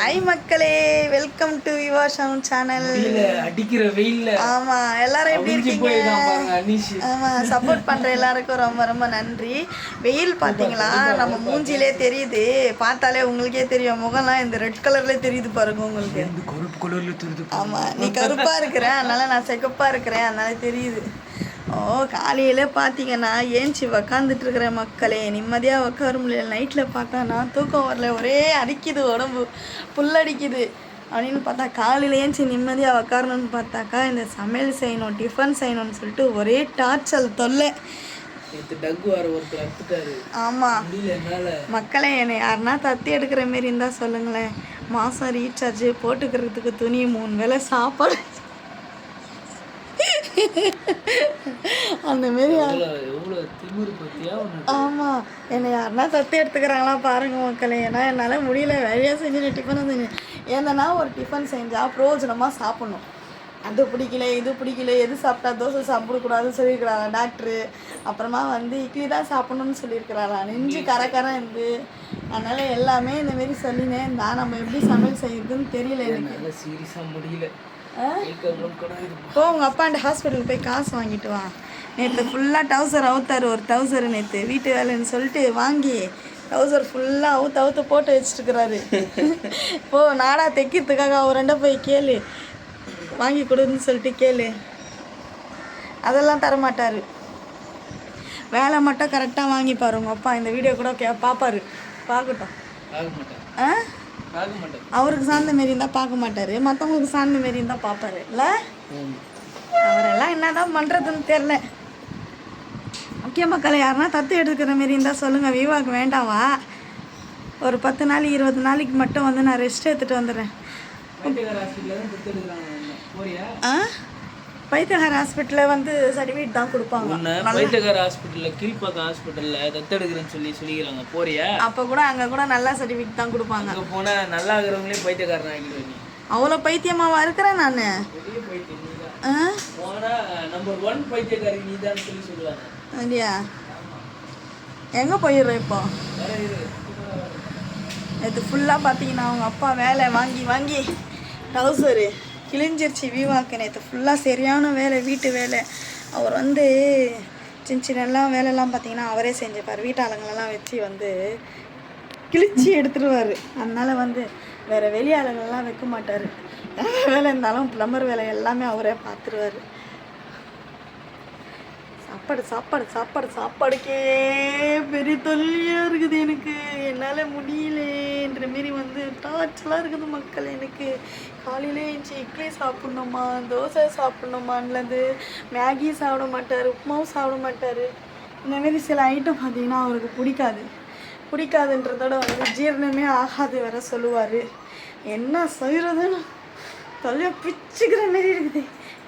Hi மக்களே. Welcome to யுவா ஷவுன் சேனல் அடிக்கிற வெயில்ல. ஆமா எல்லாரும் எப்படி இருக்கீங்க? ஆமா சப்போர்ட் பண்ற எல்லாருக்கும் ரொம்ப ரொம்ப நன்றி. வெயில் பாத்தீங்களா? நம்ம மூஞ்சிலே தெரியுது. பார்த்தாலே உங்களுக்கே தெரியும். முகம்லாம் இந்த ரெட் கலர்ல தெரியுது பாருங்க உங்களுக்கு. கருப்பு கலர்ல தெரியுது ஆமா நீ கருப்பா இருக்கிற அதனால நான் சிகப்பா இருக்கிறேன் அதனால தெரியுது. ஓ காலையில பார்த்தீங்கன்னா ஏஞ்சி உக்காந்துட்டு இருக்கிற மக்களே நிம்மதியாக உட்கார முடியல. நைட்டில் பார்த்தா நான் தூக்கம் வரல. ஒரே அடிக்குது உடம்பு புல்லடிக்குது அப்படின்னு பார்த்தா காலையில ஏஞ்சி நிம்மதியாக உட்காரணும்னு பார்த்தாக்கா இந்த சமையல் செய்யணும் டிஃபன் செய்யணும்னு சொல்லிட்டு ஒரே டார்ச்சல் தொல்லை. ஆமாம் மக்களே என்னை யாருன்னா தத்தி எடுக்கிற மாரி இருந்தால் சொல்லுங்களேன். மாதம் ரீசார்ஜ் போட்டுக்கிறதுக்கு துணி மூணு வேளை சாப்பாடு அந்த மாரி ஆமாம் என்னை யாருன்னா தத்து எடுத்துக்கிறாங்களா பாருங்க மக்களே. ஏன்னா என்னால் முடியல. வேலையாக செஞ்சு டிஃபனும் செஞ்சு. ஏன்னா ஒரு டிஃபன் செஞ்சால் பிரயோஜனமாக சாப்பிட்ணும். அது பிடிக்கல இது பிடிக்கல எது சாப்பிட்டா தோசை சாப்பிடக்கூடாதுன்னு சொல்லியிருக்கிறாங்க டாக்டரு அப்புறமா வந்து இட்லி தான் சாப்பிடணும்னு சொல்லியிருக்கிறாரா? நெஞ்சு கரக்கரம் இருந்து. அதனால் எல்லாமே இந்த மாரி சொல்லினேன் தான் நம்ம எப்படி சமையல் செய்யறதுன்னு தெரியல எனக்கு. என்னால சீரியஸா முடியல. போ உங்கள் அப்பாண்ட ஹாஸ்பிட்டல் போய் காசு வாங்கிட்டு வா. நேற்று ஃபுல்லாக டவுசர் அவுத்தார் ஒரு டவுசர் நேற்று வீட்டு வேலைன்னு சொல்லிட்டு வாங்கி டவுசர் ஃபுல்லாக அவுத்து அவுத்து போட்டு வச்சுட்டுக்கிறாரு போ நாடா தைக்கிறதுக்காக அவரண்ட போய் கேளு. வாங்கி கொடுன்னு சொல்லிட்டு கேளு. அதெல்லாம் தரமாட்டார். வேலை மட்டும் கரெக்டாக வாங்கிப்பாரு உங்கள் அப்பா. இந்த வீடியோ கூட கே பார்ப்பாரு பார்க்கட்டும். ஆ? அவருக்கு சார்ந்த மாரி இருந்தால் பார்க்க மாட்டார். மற்றவங்களுக்கு சார்ந்த மாரி இருந்தால் பார்ப்பாரு. இல்லை? அவரெல்லாம் என்னதான் பண்ணுறதுன்னு தெரில முக்கிய மக்களை யாருன்னா தத்து எடுக்கிற மாரி இருந்தால் சொல்லுங்கள் விவாக்கு வேண்டாவா ஒரு பத்து நாள் இருபது நாளைக்கு மட்டும் வந்து நான் ரெஸ்ட் எடுத்துகிட்டு வந்துடுறேன். ஆ? பைத்தியகார ஹாஸ்பிட்டலில் வந்து சர்டிஃபிகேட் தான் கொடுப்பாங்க. உன்னை பைத்தியக்கார ஹாஸ்பிட்டல்ல கீழ்ப்பாக்கம் ஹாஸ்பிட்டல்ல தத்தெடுக்கிறேன்னு சொல்லி சொல்லிக்கிறாங்க. போறியா? அப்போ கூட அங்கே கூட நல்ல சர்டிஃபிகேட் தான் கொடுப்பாங்க. அங்க போனா நல்லா இருக்கிறவங்களே பைத்தியக்காரன் ஆகிடுவேன் நீ. அவ்வளோ பைத்தியமாவா இருக்கிறேன் நான்? நம்பர் ஒன் பைத்தியக்காரி நீதான் சொல்லி சொல்லுவாங்க. அப்படியா? எங்கே போயிடுறோம் இப்போ? நேற்று ஃபுல்லாக பார்த்தீங்கன்னா அவங்க அப்பா வேலை வாங்கி வாங்கி டவுசரு கிழிஞ்சிருச்சு விவாக்கு நேற்று ஃபுல்லாக சரியான வேலை வீட்டு வேலை. அவர் வந்து சின்ன சின்ன எல்லாம் பார்த்தீங்கன்னா அவரே செஞ்சுப்பார் வீட்டாளுங்களெல்லாம் வச்சு வந்து கிழிச்சி எடுத்துருவார். அதனால் வந்து வேறு வெளி வைக்க மாட்டார். வேலை இருந்தாலும் ப்ளம்பர் வேலை எல்லாமே அவரே பார்த்துருவாரு சாப்பாடு சாப்பாடு சாப்பாடு சாப்பாடுக்கே பெரிய தொல்லையாக இருக்குது எனக்கு. என்னால் முடியலன்ற மாரி வந்து டார்ச்சலாக இருக்குது மக்கள் எனக்கு. காலையிலே எழுந்துச்சி இட்லி சாப்பிட்ணுமா தோசை சாப்பிட்ணுமான்லது மேகி சாப்பிட மாட்டார் உப்புமாவும் சாப்பிட மாட்டார். இந்த மாரி சில ஐட்டம் பார்த்தீங்கன்னா அவருக்கு பிடிக்காது. பிடிக்காதுன்றதோட வந்து ஜீரணமே ஆகாது வர சொல்லுவார். என்ன செய்கிறதுன்னு தொல்லையை பிச்சுக்கிற மாரி இருக்குது.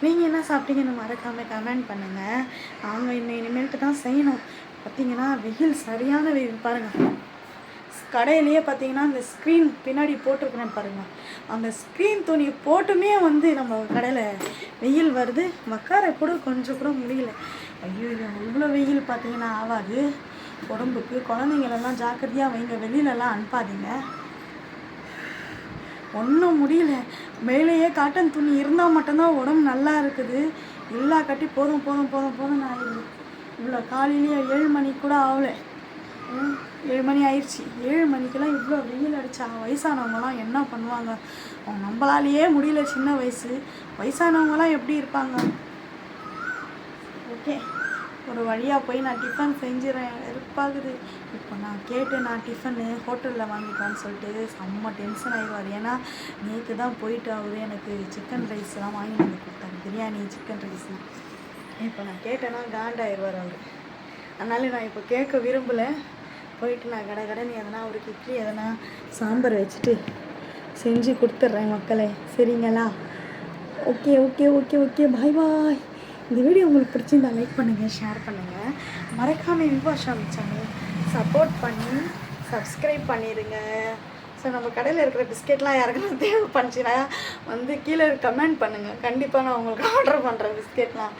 நீங்கள் என்ன சாப்பிட்டீங்கன்னு மறக்காமல் கமெண்ட் பண்ணுங்கள் நாங்கள் இன்னும் இனிமேல்ட்டு தான் செய்யணும். பார்த்தீங்கன்னா வெயில் சரியான வெயில். பாருங்கள் கடையிலேயே பார்த்தீங்கன்னா அந்த ஸ்க்ரீன் பின்னாடி போட்டிருக்கிறேன் பாருங்கள் அந்த ஸ்க்ரீன் துணி போட்டுமே வந்து நம்ம கடையில் வெயில் வருது. உட்கார கூட கொஞ்சம் கூட முடியல. ஐயோ இவ்வளோ வெயில் பார்த்தீங்கன்னா ஆகாது உடம்புக்கு குழந்தைங்களெல்லாம் ஜாக்கிரதையாக வைங்க. வெளியிலலாம் அனுப்பாதீங்க. ஒன்றும் முடியல. மேலேயே காட்டன் துணி இருந்தால் மட்டும்தான் உடம்பு நல்லா இருக்குது. எல்லா கட்டி போதும் போதும் போதும் போதும்னு நான் இவ்வளோ காலையிலேயே ஏழு மணிக்கு கூட ஆகலை. ம், ஏழு மணி ஆயிடுச்சு ஏழு மணிக்கெல்லாம் இவ்வளோ வெயில் அடிச்சா வயசானவங்களாம் என்ன பண்ணுவாங்க? அவங்க நம்மளாலேயே முடியல சின்ன வயசு. வயசானவங்களாம் எப்படி இருப்பாங்க? ஓகே. ஒரு வழியாக போய் நான் டிஃபன் செஞ்சிடறேன் இருப்பாகுது இப்போ நான் கேட்டு நான் டிஃபனு ஹோட்டலில் வாங்கிட்டான்னு சொல்லிட்டு செம்ம டென்ஷன் ஆகிடுவார் ஏன்னா நேற்று தான் போயிட்டு அவர் எனக்கு சிக்கன் ரைஸ்லாம் வாங்கி வந்து கொடுத்தாரு. பிரியாணி சிக்கன் ரைஸ் இப்போ நான் கேட்டேன்னா காண்டாயிடுவார் அவர். அதனால நான் இப்போ கேட்க விரும்பலை. போயிட்டு நான் கடை கடன் எதனா ஒரு கிட்லி எதனா சாம்பார் வச்சுட்டு செஞ்சு கொடுத்துட்றேன் மக்களே. சரிங்களா? Okay okay okay okay. Bye bye. இந்த வீடியோ உங்களுக்கு பிடிச்சிருந்தா லைக் பண்ணுங்கள் ஷேர் பண்ணுங்கள் மறக்காமல் விவாஷம் சேனல் சப்போர்ட் பண்ணி சப்ஸ்கிரைப் பண்ணிடுங்க ஸோ நம்ம கடையில் இருக்கிற பிஸ்கெட்லாம் யாருக்குன்னா தேவைப்பட்டுச்சுன்னா வந்து கீழே கமெண்ட் பண்ணுங்கள் கண்டிப்பாக நான் உங்களுக்கு ஆர்டர் பண்ணுறேன் பிஸ்கெட்லாம்.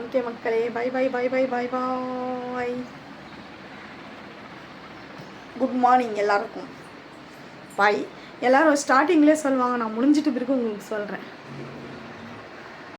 ஓகே மக்களே bye bye bye bye bye bye. Good morning எல்லாருக்கும். பாய் எல்லாரும் ஸ்டார்டிங்லேயே சொல்லுவாங்க. நான் முடிஞ்சிட்டு பிறகு உங்களுக்கு சொல்கிறேன்